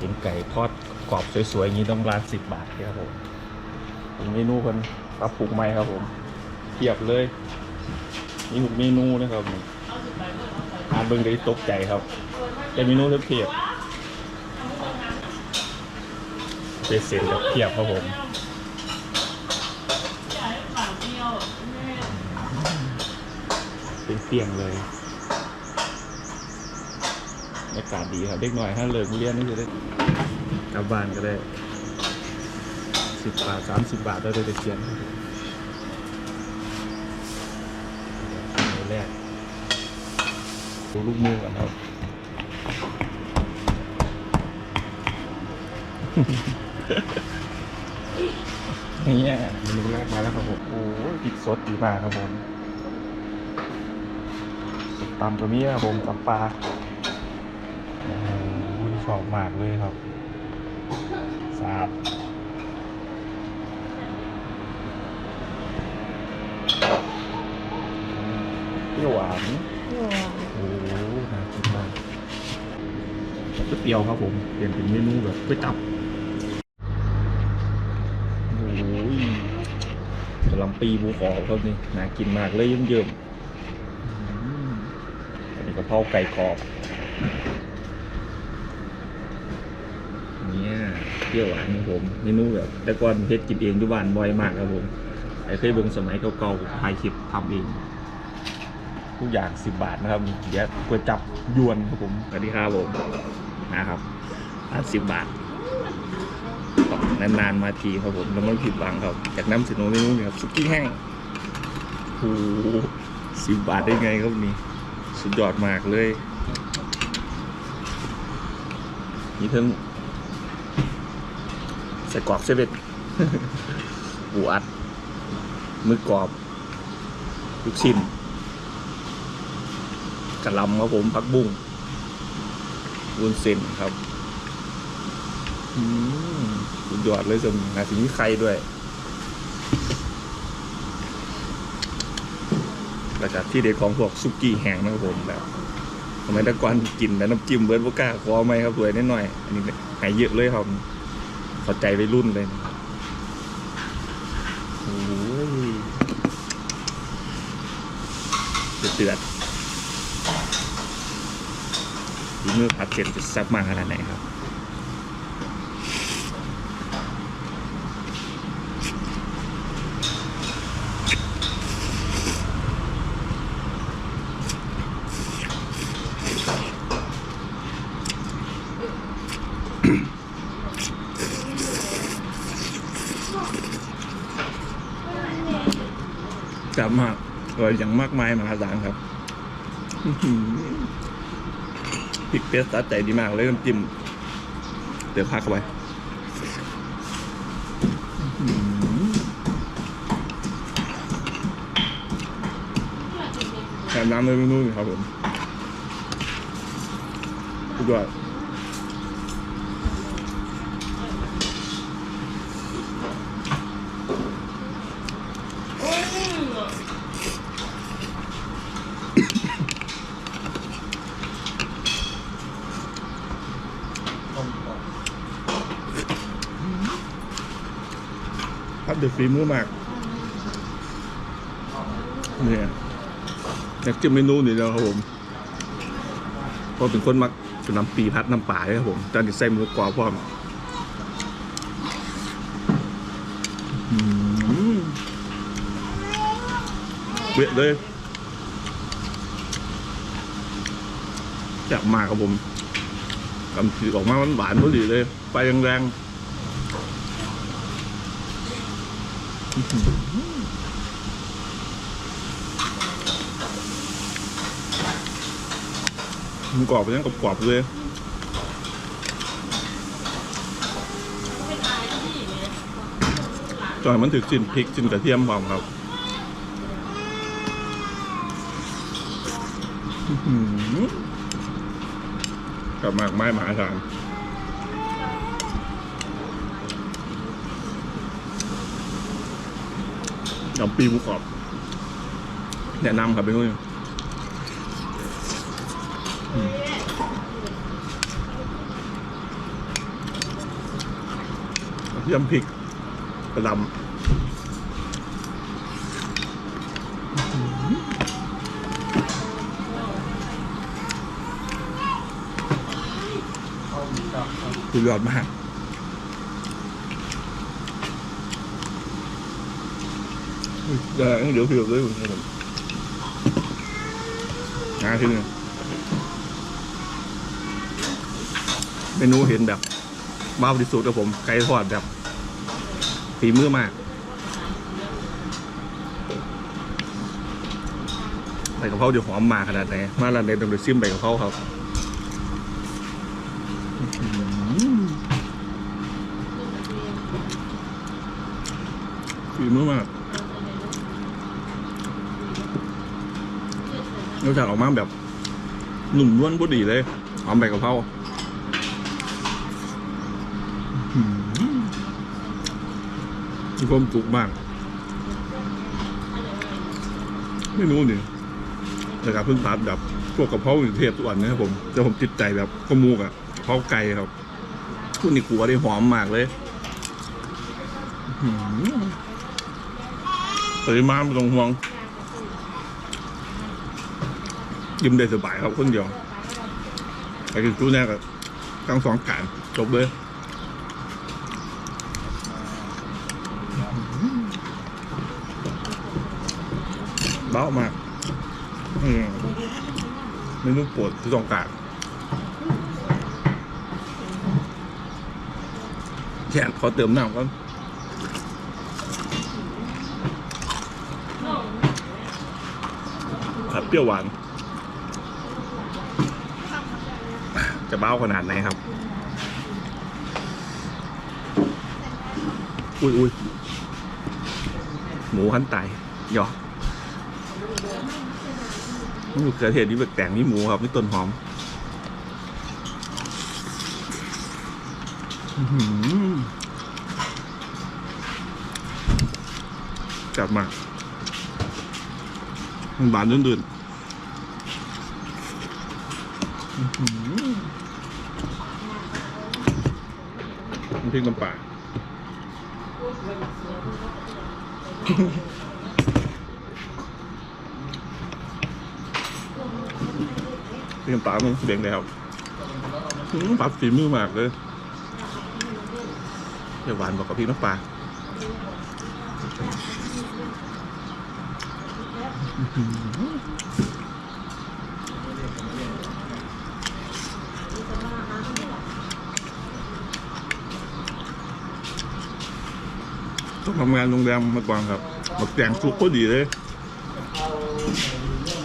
เห็นไก่ทอดกรอบสวยๆอย่างนี้ต้องร้านสิบบาทครับผมเป็นเมนูคนปรับปรุงใหม่ครับผมเทียบเลยมีหกเมนูนะครับอ่านเบิ่งได้ตกใจครับเป็นเมนูเทียบเป็นเส้นกับเทียบครับผมเป็นเสียงเลย บรรยากาศดีครับเด็กหน่อยถ้าเลิกเรียนนี่จะได้กลับบ้านก็ได้สิบบาทสามสิบบาทได้เลยเขียนแรกดูลูกมือก่อนครับนี่เมนูแรกมาแล้วครับผมโอ้ยพริกสดดีมากครับผมตำตัวนี้ครับผมตำปลา อบมากเลยครับสาบเปรี้ยวหวานโอ้โหน่ากินมากก๋วยเตี๋ยวครับผม เปลี่ยนเป็นเมนูแบบก๋วยจับโอ้ยกำลังปีบูขอครับนี่น่ากินมากเลยเยิ้มๆอันนี้กะเพราไก่กรอบ เนี่ยเปรี้ยวหวานครับผมเมนูแบบแต่ก่อนเพชรกินเองที่บ้านบ่อยมากครับผมไอ้เคยเบิ่งสมัยเก่าๆถ่ายคลิปทำเองทุกอย่างสิบบาทนะครับเดี๋ยวก๋วยจับยวนครับผมสวัสดีครับผมนะครับอันสิบบาทนานๆมาทีครับผมแล้วไม่ผิดหวังครับ จากน้ำสิโนเมนูนี่ครับซุกี้แห้งโอ้โหสิบบาทได้ไงครับนี่สุดยอดมากเลยมีทั้ง ใส่กรอกเซเว่นบูอัดมือกรอบ ลูกชิ้นกระลำครับผมผักบุ้งวุ้นเส้นครับอืมสุดยอดเลยสมนาทีนี้ใครด้วย แล้วก็ที่เด็ดของพวกซุกี้แห้งนะครับผมแบบทำไมตะกอนกินแต่น้ำจิ้มเบิร์ดบก้าขอไหมครับสวยนิดหน่อย อันนี้หายเยอะเลยครับ ขอใจไปรุ่นเลยนะโอ้ยเตือดฝีมือผัดเผ็ดจะซับมาขนาดไหนครับ แซ่บมากอร่อยอย่างมากมายมหาศาลครับพริกเปรี้ยวสัดใจดีมากเลยน้ำจิ้มเดี๋ยวพักเข้าไปแถมน้ำเลยเมนูนี่ครับผมสุดยอด เดือดฝีมือมากเนี่ยอยากจิ้มเมนูนี่แล้วครับผมเพราะเป็นคนมักจะน้ำปีพัดน้ำป่าเลยครับผมจานที่ใส่หมูกรอบพร้อมเวะเลยแซ่บมากครับผมกำถือออกมามันหวานพอดีเลย ไปแรงๆอื้อหือห มันกรอบไปยังกรอบๆเลยจอยมันถึกจินพริกจินกระเทียมพร้อมครับกลับมากไม้มาศาล น้ำปีบุกรอบแนะนำครับเป็นนู่นยำพริกกระดำสุดยอดมาก เดี๋ยวเดี๋ยวเดี๋ยวเลยผมานที่หนึ่งเมนูเห็นแบบบ้าที่สุดกับผม ไก่ทอดแบบฝีมือมากใบกะเพราเดี๋ยวหอมมากขนาดไหน มาร้านไหนต้องไปซิมใบกะเพราครับฝีมือมาก รสชาติออกมาแบบหนุ่มนวลพอดีเลยหอมใบกะเพรามีความสุขมาก ไม่รู้นี่แต่การเพิ่งทานแบบพวกกะเพราอยู่เทพทุกวันนะครับผม แต่ผมติดใจแบบข้าวมูกอะกะเพราไก่ครับทุกนี่กัวได้หอมมากเลยปริมาณไม่ต้องห่วง ยิ้มได้สบายครับคนเดียวไปกินตู้แน่กับทั้งสองการจบเลยเบ้ามากอืมเมนูโปรดที่ต้องการแค่ขอเติมน้ำก่อนผัดเปรี้ยวหวาน จะ เบ้าขนาดไหนครับ อุ้ยอุ้ยหมูขั้นไตหยอกนี่เขือเทศนี่แบบแต่งนี่หมูครับนี่ต้นหอมกลับมามันบานดืนๆ น้ำพริกน้ำปลาพริกน้ำปลามันเด้งแล้วอื้อปลาฝีมือมากเลยเดี๋ยวหวานบอกกับพริกน้ำปลาอื้อหือต้อง ทำงานโรงแรมมาก่อนครับบักแตงสุกพอดีเลย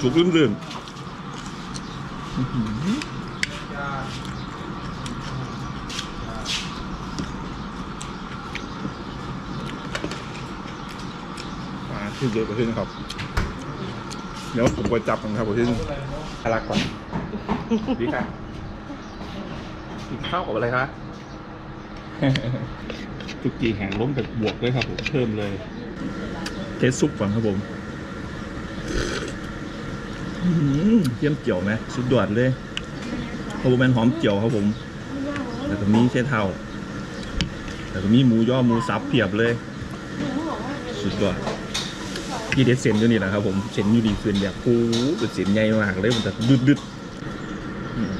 สุกลื่นๆอื้อหือมาที่เดียวกับที่นะครับ เดี๋ยวผมไปจับกันครับผมที่อารักก่อนดีค่ะกินข้าวกับอะไรคะ ทุกกีแห่งล้มแต่บวกเลยครับผมเพิ่มเลย เทสซุปก่อนครับผมอื้อหือเยี่ยมเกี่ยวไหมสุดยอดเลยโอเบอร์แมนหอมเกี่ยวครับผมแล้วก็มีเช่เท่าแล้วก็มีหมูย่อหมูสับเพียบเลย สุดยอดยี่เด็ดเซนตัวนี้แหละครับผมเซนอยู่ดีคืนแบบโอ้โหเป็นเซนใหญ่มากเลยมันจะดึดดึดๆอืม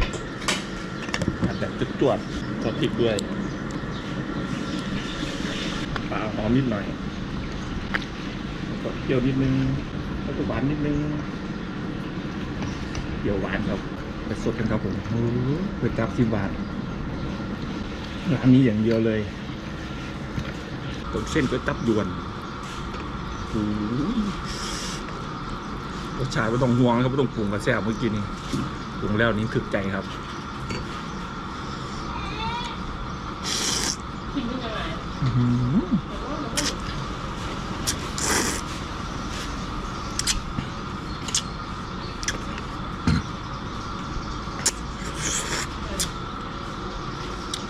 อันแบบจุดจวดๆซอสพริกด้วย ปลาหอมนิดหน่อยแล้วก็เปรี้ยวนิดนึงแล้วก็หวานนิดนึงเปรี้ยวหวานครับไปสดกันครับผมโอ้โหเปิดจับสิบบาทร้านนี้อย่างเดียวเลยผมเส้นก็จับยวนโอ้โหรสชาติไม่ต้องห่วงนะครับไม่ต้องปรุงกระแซ่บเมื่อกี้นี่ปรุงแล้วนี้ถึกใจครับอื้อ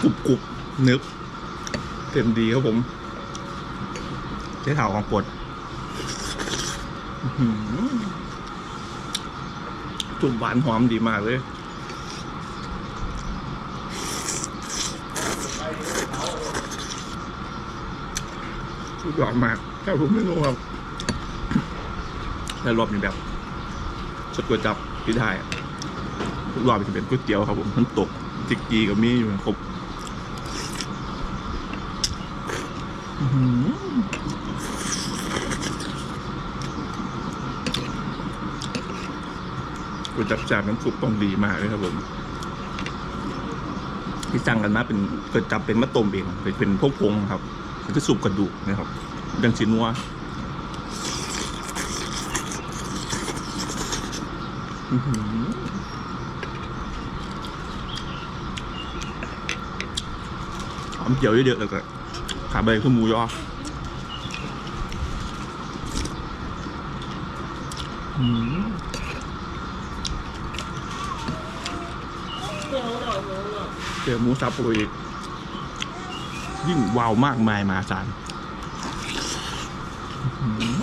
กรุบกรุบนึบเต็มดีครับผมใช้เท้าของปวดจุ่มหวานหอมดีมากเลยสุดยอดมากแต่ผมไม่รู้ครับแต่รอบนี้แบบสดก๋วยจับที่ไทยอะทุกรอบจะเป็นก๋วยเตี๋ยวครับผมมันตกจิกกีกับมีอยู่ครบอื้อหือ ก๋วยจับจานน้ำซุปต้องดีมากเลยครับผม ที่สั่งกันมาเป็นเกิดจับเป็นมะต้มเองเป็นเป็นพวกพงครับมันคือสุปกระดูกนะครับดังชินัวอื้อหือหอมเจียวเยอะๆแล้วก็ ขาใบคือหมูยออื้อหือเดี๋ยวเดี๋ยวเดี๋ยวเดี๋ยวเจอหมูสับโปรอีกยิ่งว้าวมากมายมหาศาลอื้อหือ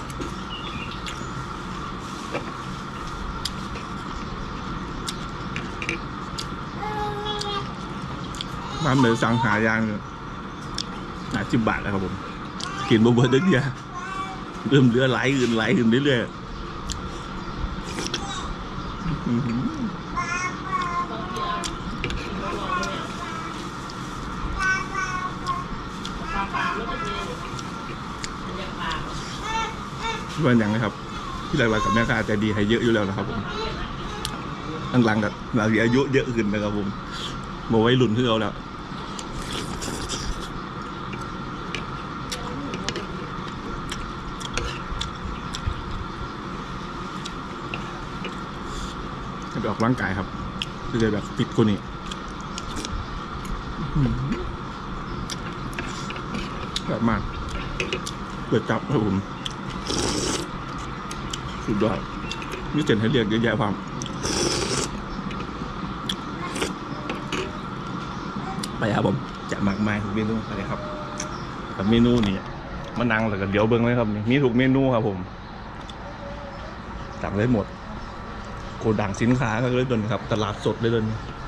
มาเหมือนสั่งหายางเลย หาจิบบาทแล้วครับผมกินบะเบิร์ดเดียเริ่มเหลือไหลอื่นไหลอื่นเรื่อยๆอื้อหือปลาปลาไม่เป็นไรมันจะปลาวันอย่างนะครับ ที่หลักๆกับแม่ค้าใจดีให้เยอะอยู่แล้วนะครับผมหลังๆกับเราอายุเยอะขึ้นนะครับผมบอกไว้รุ่นที่เราแล้ว ไปออกร่างกายครับจะได้แบบฟิตคนนี้แบบมากเปิดจับครับผมสุดยอดมีเส้นให้เรียกเยอะแยะความไปครับผมจะมากมายทุกเมนูไปเลยครับกับเมนูนี่มานั่งแล้วก็เดี๋ยวเบิ้งเลยครับนี่มีทุกเมนูครับผมสั่งได้หมด โกดังสินค้าก็เลยเดินครับ ตลาดสดเลยเดิน